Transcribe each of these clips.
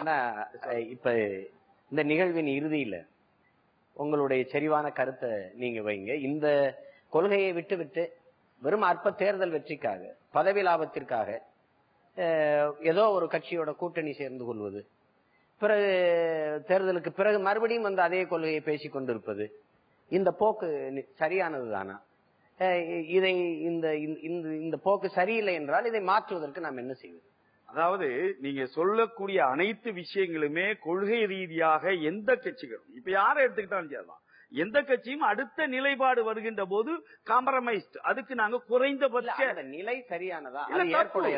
ஆனா இப்ப இந்த நிகழ்வின் இறுதியில உங்களுடைய செறிவான கருத்தை நீங்க வைங்க. இந்த கொள்கையை விட்டு விட்டு வெறும் அற்ப தேர்தல் வெற்றிக்காக பதவி லாபத்திற்காக அஹ், ஏதோ ஒரு கட்சியோட கூட்டணி சேர்ந்து கொள்வது பிறகு தேர்தலுக்கு பிறகு மறுபடியும் வந்து அதே கொள்கையை பேசிக் கொண்டிருப்பது இந்த போக்கு சரியானது சரியானதுதானா இதை இந்த இந்த இந்த போக்கு சரியில்லை என்றால் இதை மாற்றுவதற்கு நாம் என்ன செய்வது? அதாவது நீங்க சொல்லக்கூடிய அனைத்து விஷயங்களுமே கொள்கை ரீதியாக எந்த கட்சிகளும் இப்ப யாரை எடுத்துக்கிட்டாலும் சரிதான் எந்த கட்சியும் அடுத்த நிலைப்பாடு வருகின்ற போது காம்ப்ரமைஸ்ட் அதுக்கு நாங்க குறைந்தபட்ச நிலை சரியானதா?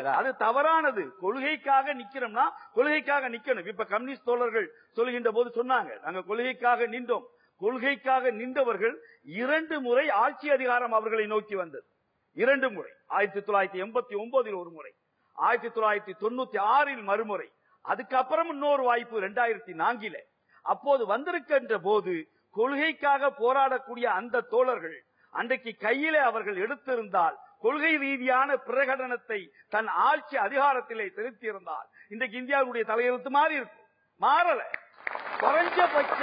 அது தவறானது. கொள்கைக்காக நிக்கிறோம்னா கொள்கைக்காக நிக்கணும். இப்ப கம்யூனிஸ்ட் தோழர்கள் சொல்கின்ற போது சொன்னாங்க நாங்க கொள்கைக்காக நின்றோம். கொள்கைக்காக நின்றவர்கள் இரண்டு முறை ஆட்சி அதிகாரம் அவர்களை நோக்கி வந்தது. இரண்டு முறை. ஆயிரத்தி தொள்ளாயிரத்தி எண்பத்தி ஒன்பதில் ஒரு முறை. ஆயிரத்தி தொள்ளாயிரத்தி தொண்ணூத்தி ஆறில் மறுமுறை. அதுக்கப்புறம் இன்னொரு வாய்ப்பு இரண்டாயிரத்தி நான்கில. அப்போது வந்திருக்கின்ற போது கொள்கைக்காக போராடக்கூடிய அந்த தோழர்கள் அன்றைக்கு கையிலே அவர்கள் எடுத்திருந்தால் கொள்கை ரீதியான பிரகடனத்தை தன் ஆட்சி அதிகாரத்திலே செலுத்தியிருந்தால் இன்றைக்கு இந்தியாவுடைய தலையெழுத்து மாறி இருக்கும். மாறல. குறைஞ்சபட்ச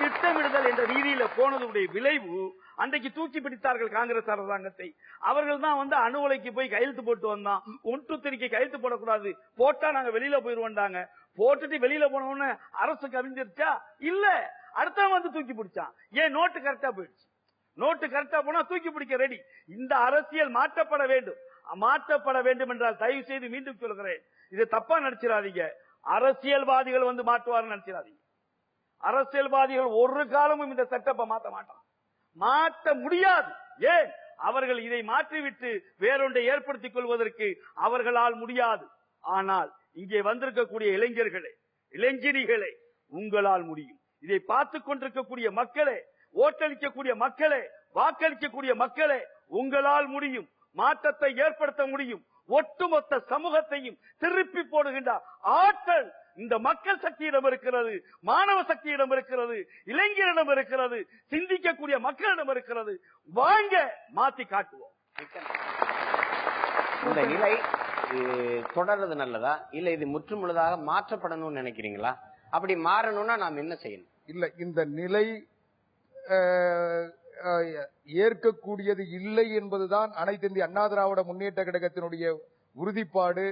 திட்டமிடுதல் என்ற ரீதியில போனதுடைய விளைவு அன்றைக்கு தூக்கி பிடித்தார்கள் காங்கிரஸ் அரசாங்கத்தை. அவர்கள் தான் வந்து அணு உலைக்கு போய் கையெழுத்து போட்டு வந்தான். ஒன்று திரிக்கை கையெழுத்து போடக்கூடாது. போட்டா நாங்க வெளியில போயிருவோம்டாங்க போட்டுட்டு வெளியில போன உடனே கவிஞ்சிருச்சா இல்ல. அடுத்தவன் வந்து தூக்கி பிடிச்சான். ஏன்? நோட்டு கரெக்டா போயிடுச்சு. நோட்டு கரெக்டா போனா தூக்கி பிடிக்க ரெடி இந்த அரசியல் மாற்றப்பட வேண்டும். மாற்றப்பட வேண்டும் என்றால் தயவு செய்து மீண்டும் சொல்கிறேன் இது தப்பா நினைச்சிடாதீங்க அரசியல்வாதிகள் வந்து மாற்றுவார் நினைச்சிடாதீங்க அரசியல்வாதிகள் ஒரு காலமும் இந்த செட்டப்பை மாற்ற மாட்டான். மாற்ற முடியாது. ஏன்? அவர்கள் இதை மாற்றிவிட்டு வேறொன்றை ஏற்படுத்திக் கொள்வதற்கு அவர்களால் முடியாது. ஆனால் இங்கே வந்திருக்கக்கூடிய இளைஞர்களே இளைஞரிகளே உங்களால் முடியும். இதை பார்த்துக் கொண்டிருக்கக்கூடிய மக்களே ஓட்டளிக்கக்கூடிய மக்களே வாக்களிக்கக்கூடிய மக்களே உங்களால் முடியும். மாற்றத்தை ஏற்படுத்த முடியும். ஒட்டுமொத்த சமூகத்தையும் திருப்பி போடுகின்ற ஆற்றல் இந்த மக்கள் சக்தியிடம் இருக்கிறது மாணவ சக்தியிடம் இருக்கிறது இளைஞரிடம் இருக்கிறது சிந்திக்கக்கூடிய மக்களிடம் இருக்கிறது. வாங்க மாத்தி காட்டுவோம். இந்த நிலை தொடர்றது நல்லதா? இல்ல இது முற்றுமுழுதாக மாற்றப்படணும்னு நினைக்கிறீங்களா? அப்படி மாறணும்னா நாம் என்ன செய்யணும்? இல்ல இந்த நிலை ஏற்கக்கூடியது இல்லை என்பதுதான் அனைத்து இந்திய அண்ணா திராவிட முன்னேற்ற கழகத்தினுடைய உறுதிப்பாடு.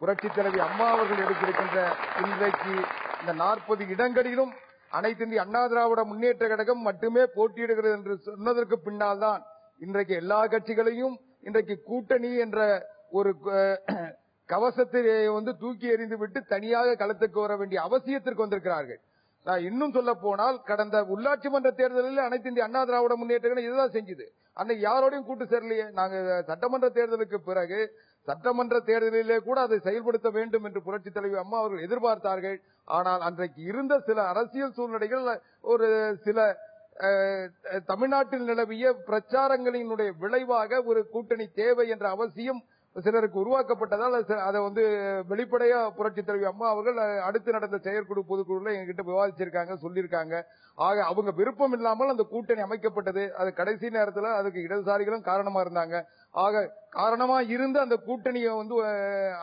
புரட்சி தலைவி அம்மா அவர்கள் எடுத்திருக்கின்ற இன்றைக்கு இந்த நாற்பது இடங்களிலும் அனைத்து இந்திய அண்ணா திராவிட முன்னேற்ற கழகம் மட்டுமே போட்டியிடுகிறது என்று சொன்னதற்கு பின்னால் தான் இன்றைக்கு எல்லா கட்சிகளையும் இன்றைக்கு கூட்டணி என்ற ஒரு கவசத்தை வந்து தூக்கி எறிந்து விட்டு தனியாக களத்துக்கு வர வேண்டிய அவசியத்திற்கு வந்திருக்கிறார்கள். இன்னும் சொல்ல போனால் கடந்த உள்ளாட்சி மன்ற தேர்தலில் அனைத்து இந்திய அண்ணா திராவிட முன்னேற்ற இதுதான் செஞ்சது. அன்னைக்கு யாரோடையும் கூட்டு சேரலையே. நாங்க சட்டமன்ற தேர்தலுக்கு பிறகு சட்டமன்ற தேர்தலிலே கூட அதை செயல்படுத்த வேண்டும் என்று புரட்சி தலைவி அம்மா அவர்கள் எதிர்பார்த்தார்கள். ஆனால் அன்றைக்கு இருந்த சில அரசியல் சூழ்நிலைகள் ஒரு சில தமிழ்நாட்டில் நிலவிய பிரச்சாரங்களினுடைய விளைவாக ஒரு கூட்டணி தேவை என்ற அவசியம் சிலருக்கு உருவாக்கப்பட்டதால் அதை வந்து வெளிப்படையா புரட்சி தலைவி அம்மா அவர்கள் அடுத்து நடந்த செயற்குழு பொதுக்குழுல எங்ககிட்ட விவாதிச்சிருக்காங்க சொல்லியிருக்காங்க. ஆக அவங்க விருப்பம் இல்லாமல் அந்த கூட்டணி அமைக்கப்பட்டது. அது கடைசி நேரத்தில் அதுக்கு இடதுசாரிகளும் காரணமா இருந்தாங்க. ஆக காரணமா இருந்து அந்த கூட்டணியை வந்து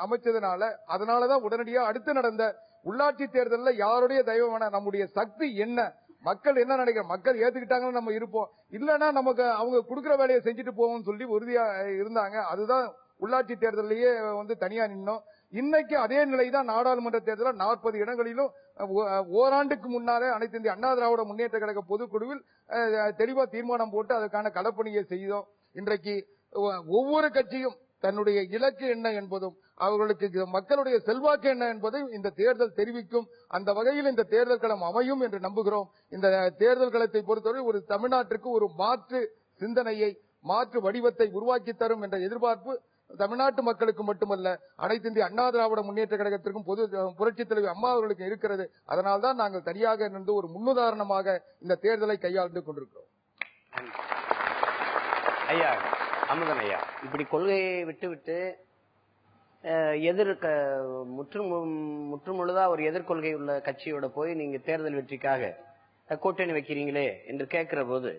அமைச்சதுனால அதனாலதான் உடனடியா அடுத்து நடந்த உள்ளாட்சி தேர்தலில் யாருடைய தெய்வம் நம்முடைய சக்தி என்ன? மக்கள் என்ன நினைக்கிற? மக்கள் ஏத்துக்கிட்டாங்கன்னு நம்ம இருப்போம். இல்லைன்னா நமக்கு அவங்க கொடுக்குற வேலையை செஞ்சுட்டு போவோம்னு சொல்லி உறுதியா இருந்தாங்க. அதுதான் உள்ளாட்சி தேர்தலையே வந்து தனியா நின்னோம். இன்னைக்கு அதே நிலை தான் நாடாளுமன்ற தேர்தலில் நாற்பது இடங்களிலும் ஓ- ஓராண்டுக்கு முன்னாலே அனைத்து இந்திய அண்ணா திராவிட முன்னேற்ற கழக பொதுக்குழுவில் தெளிவா தீர்மானம் போட்டு அதற்கான களப்பணியை செய்தோம். இன்றைக்கு ஒவ்வொரு கட்சியும் தன்னுடைய இலக்கு என்ன என்பதும் அவர்களுக்கு மக்களுடைய செல்வாக்கு என்ன என்பதையும் இந்த தேர்தல் தெரிவிக்கும். அந்த வகையில் இந்த தேர்தல் களம் அமையும் என்று நம்புகிறோம். இந்த தேர்தல் களத்தை பொறுத்தவரை ஒரு தமிழ்நாட்டிற்கு ஒரு மாற்று சிந்தனையை மாற்று வடிவத்தை உருவாக்கி தரும் என்ற எதிர்பார்ப்பு தமிழ்நாட்டு மக்களுக்கு மட்டுமல்ல அனைத்து இந்திய அண்ணா திராவிட முன்னேற்ற கழகத்திற்கும் பொது புரட்சித் தலைவி அம்மா அவர்களுக்கும் இருக்கிறது. அதனால்தான் நாங்கள் தனியாக நின்று ஒரு முன்னுதாரணமாக இந்த தேர்தலை கையாண்டு கொண்டிருக்கிறோம். ஐயா அமுதன் ஐயா இப்படி கொள்கையை விட்டுவிட்டு எதிர்க்க முற்று முற்றுமுழுதா ஒரு எதிர்கொள்கை உள்ள கட்சியோட போய் நீங்க தேர்தல் வெற்றிக்காக கூட்டணி வைக்கிறீங்களே என்று கேட்கிற போது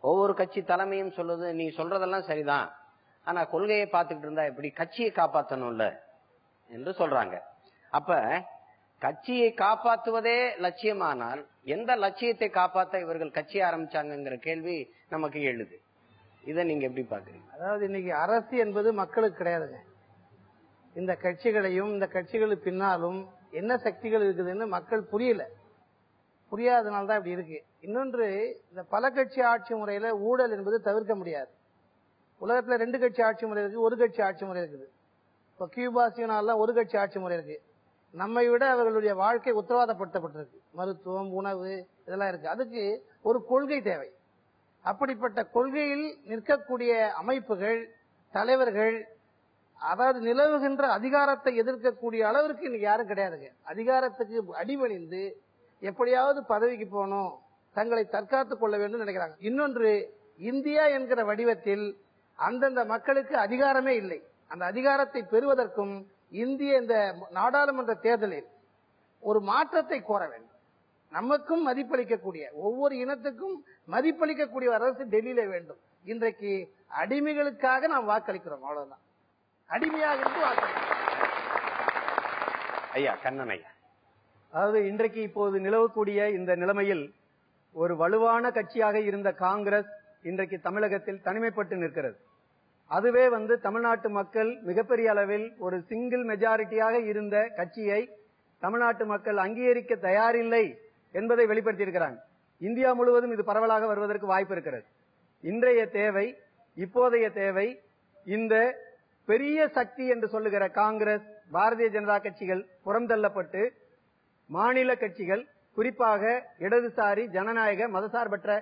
ஒவ்வொரு கட்சி தலைமையும் சொல்லுது நீ சொல்றதெல்லாம் சரிதான். ஆனா கொள்கையை பார்த்துக்கிட்டு இருந்தா எப்படி? கட்சியை காப்பாற்றணும்ல என்று சொல்றாங்க. அப்ப கட்சியை காப்பாற்றுவதே லட்சியமானால் எந்த லட்சியத்தை காப்பாற்ற இவர்கள் கட்சி ஆரம்பிச்சாங்கிற கேள்வி நமக்கு எழுது. இதை நீங்க எப்படி பாக்குறீங்க அதாவது இன்னைக்கு அரசு என்பது மக்களுக்கு கிடையாதுங்க. இந்த கட்சிகளையும் இந்த கட்சிகளுக்கு பின்னாலும் என்ன சக்திகள் இருக்குதுன்னு மக்கள் புரியல. புரியாதனால தான் இப்படி இருக்கு. இன்னொன்று இந்த பல கட்சி ஆட்சி முறையில ஊழல் என்பது தவிர்க்க முடியாது. உலகத்துல ரெண்டு கட்சி ஆட்சி முறை இருக்கு ஒரு கட்சி ஆட்சி முறை இருக்குது. இப்போ கியூபா சீனாலாம் ஒரு கட்சி ஆட்சி முறை இருக்கு. நம்மை விட அவர்களுடைய வாழ்க்கை உத்தரவாதப்படுத்தப்பட்டிருக்கு. மருத்துவம் உணவு இதெல்லாம் இருக்கு. அதுக்கு ஒரு கொள்கை தேவை. அப்படிப்பட்ட கொள்கையில் நிற்கக்கூடிய அமைப்புகள் தலைவர்கள் அதாவது நிலவுகின்ற அதிகாரத்தை எதிர்க்கக்கூடிய அளவிற்கு இன்னைக்கு யாரும் கிடையாதுங்க. அதிகாரத்துக்கு அடிபணிந்து எப்படியாவது பதவிக்கு போகணும் தங்களை தற்காத்துக் கொள்ள வேண்டும் நினைக்கிறாங்க. இன்னொன்று இந்தியா என்கிற வடிவத்தில் அந்தந்த மக்களுக்கு அதிகாரமே இல்லை. அந்த அதிகாரத்தை பெறுவதற்கும் இந்திய இந்த நாடாளுமன்ற தேர்தலில் ஒரு மாற்றத்தை கோர வேண்டும். நமக்கும் மதிப்பளிக்கக்கூடிய ஒவ்வொரு இனத்துக்கும் மதிப்பளிக்கக்கூடிய ஒரு அரசு டெல்லியில வேண்டும். இன்றைக்கு அடிமைகளுக்காக நாம் வாக்களிக்கிறோம் அவ்வளவுதான். அடிமையாக இருந்து வாக்களிக்கிறோம். ஐயா கண்ணன் ஐயா. அதாவது இன்றைக்கு இப்போது நிலவக்கூடிய இந்த நிலைமையில் ஒரு வலுவான கட்சியாக இருந்த காங்கிரஸ் இன்றைக்கு தமிழகத்தில் தனிமைப்பட்டு நிற்கிறது. அதுவே வந்து தமிழ்நாட்டு மக்கள் மிகப்பெரிய அளவில் ஒரு சிங்கிள் மெஜாரிட்டியாக இருந்த கட்சியை தமிழ்நாட்டு மக்கள் அங்கீகரிக்க தயாரில்லை என்பதை வெளிப்படுத்தியிருக்கிறாங்க. இந்தியா முழுவதும் இது பரவலாக வருவதற்கு வாய்ப்பு இருக்கிறது. இன்றைய தேவை இப்போதைய தேவை இந்த பெரிய சக்தி என்று சொல்லுகிற காங்கிரஸ் பாரதிய ஜனதா கட்சிகள் புறந்தள்ளப்பட்டு மாநில கட்சிகள் குறிப்பாக இடதுசாரி ஜனநாயக மதசார்பற்ற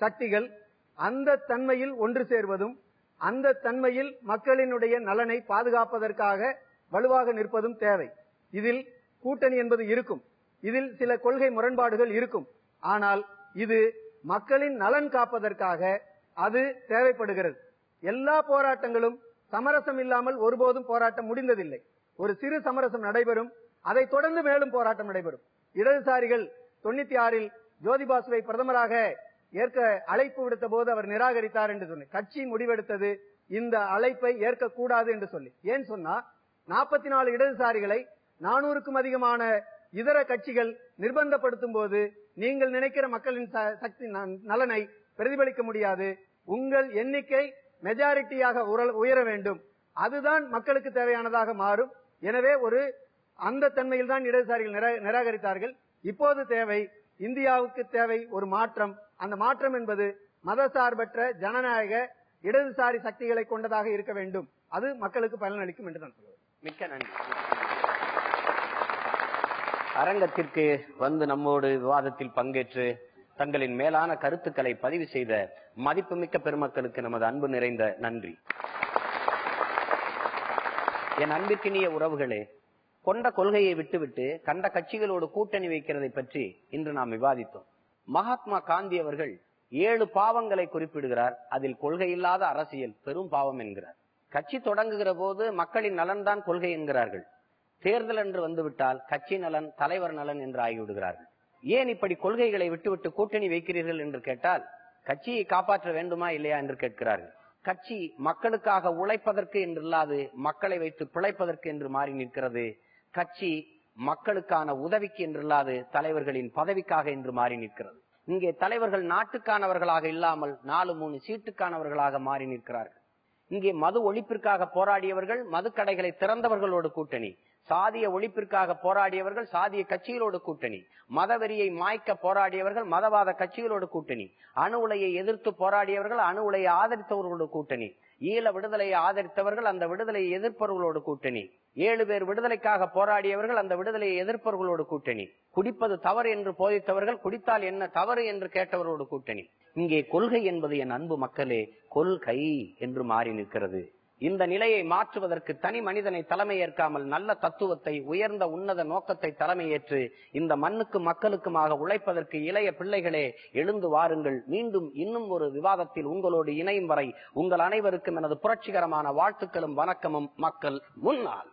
சக்திகள் அந்த தன்மையில் ஒன்று சேர்வதும் அந்த தன்மையில் மக்களினுடைய நலனை பாதுகாப்பதற்காக வலுவாக நிற்பதும் தேவை. இதில் கூட்டணி என்பது இருக்கும். இதில் சில கொள்கை முரண்பாடுகள் இருக்கும். ஆனால் இது மக்களின் நலன் காப்பதற்காக அது தேவைப்படுகிறது. எல்லா போராட்டங்களும் சமரசம் இல்லாமல் ஒருபோதும் போராட்டம் முடிந்ததில்லை. ஒரு சிறு சமரசம் நடைபெறும். அதை தொடர்ந்து மேலும் போராட்டம் நடைபெறும். இடதுசாரிகள் தொண்ணூத்தி ஆறில் ஜோதிபாசுவை பிரதமராக ஏற்க அழைப்பு விடுத்த போது அவர் நிராகரித்தார் என்று சொன்னேன். கட்சி முடிவெடுத்தது இந்த அழைப்பை ஏற்கக்கூடாது என்று சொல்லி ஏன் சொன்னா நாற்பத்தி நாலு இடதுசாரிகளை நானூறுக்கும் அதிகமான இதர கட்சிகள் நிர்பந்தப்படுத்தும் போது நீங்கள் நினைக்கிற மக்களின் ச- சக்தி ந- நலனை பிரதிபலிக்க முடியாது. உங்கள் எண்ணிக்கை மெஜாரிட்டியாக உயர வேண்டும். அதுதான் மக்களுக்கு தேவையானதாக மாறும். எனவே ஒரு அந்த தன்மையில் தான் இடதுசாரிகள் நிராகரித்தார்கள். இப்போது தேவை இந்தியாவுக்கு தேவை ஒரு மாற்றம். அந்த மாற்றம் என்பது மதசார்பற்ற ஜனநாயக இடதுசாரி சக்திகளை கொண்டதாக இருக்க வேண்டும். அது மக்களுக்கு பலனளிக்கும் என்று நான் சொல்லுவேன். மிக்க நன்றி. அரங்கத்திற்கு வந்து நம்மோடு விவாதத்தில் பங்கேற்று தங்களின் மேலான கருத்துக்களை பதிவு செய்த மதிப்புமிக்க பெருமக்களுக்கு நமது அன்பு நிறைந்த நன்றி. என் அன்பிற்கினிய உறவுகளே கொண்ட கொள்கையை விட்டுவிட்டு கண்ட கட்சிகளோடு கூட்டணி வைக்கிறதை பற்றி இன்று நாம் விவாதித்தோம். மகாத்மா காந்தி அவர்கள் ஏழு பாவங்களை குறிப்பிடுகிறார். அதில் கொள்கை இல்லாத அரசியல் பெரும் பாவம் என்கிறார். கட்சி தொடங்குகிற போது மக்களின் நலன்தான் கொள்கை என்கிறார்கள். தேர்தல் என்று வந்துவிட்டால் கட்சி நலன் தலைவர் நலன் என்று ஆகிவிடுகிறார்கள். ஏன் இப்படி கொள்கைகளை விட்டுவிட்டு கூட்டணி வைக்கிறீர்கள் என்று கேட்டால் கட்சியை காப்பாற்ற வேண்டுமா இல்லையா என்று கேட்கிறார்கள். கட்சி மக்களுக்காக உழைப்பதற்கு என்று இல்லாது மக்களை வைத்து பிழைப்பதற்கு என்று மாறி நிற்கிறது. கட்சி மக்களுக்கான உதவிக்கு என்றில்லாது தலைவர்களின் பதவிக்காக என்று மாறி நிற்கிறது. இங்கே தலைவர்கள் நாட்டுக்கானவர்களாக இல்லாமல் நாலு மூணு சீட்டுக்கானவர்களாக மாறி நிற்கிறார்கள். இங்கே மது ஒழிப்பிற்காக போராடியவர்கள் மதுக்கடைகளை திறந்தவர்களோடு கூட்டணி. சாதிய ஒழிப்பிற்காக போராடியவர்கள் சாதிய கட்சிகளோடு கூட்டணி. மதவெறியை மாய்க்க போராடியவர்கள் மதவாத கட்சிகளோடு கூட்டணி. அணு உலையை எதிர்த்து போராடியவர்கள் அணு உலையை ஆதரித்தவர்களோடு கூட்டணி. ஈழ விடுதலையை ஆதரித்தவர்கள் அந்த விடுதலையை எதிர்ப்பவர்களோடு கூட்டணி. ஏழு பேர் விடுதலைக்காக போராடியவர்கள் அந்த விடுதலையை எதிர்ப்பவர்களோடு கூட்டணி. குடிப்பது தவறு என்று போதித்தவர்கள் குடித்தால் என்ன தவறு என்று கேட்டவர்களோடு கூட்டணி. இங்கே கொள்கை என்பது என் அன்பு மக்களே கொள்கை என்று மாறி நிற்கிறது. இந்த நிலையை மாற்றுவதற்கு தனி மனிதனை தலைமை ஏற்காமல் நல்ல தத்துவத்தை உயர்ந்த உன்னத நோக்கத்தை தலைமையேற்று இந்த மண்ணுக்கு மக்களுக்குமாக உழைப்பதற்கு இளைய பிள்ளைகளே எழுந்து வாருங்கள். மீண்டும் இன்னும் ஒரு விவாதத்தில் உங்களோடு இணையும் வரை உங்கள் அனைவருக்கும் எனது புரட்சிகரமான வாழ்த்துக்களும் வணக்கமும். மக்கள் முன்னால்.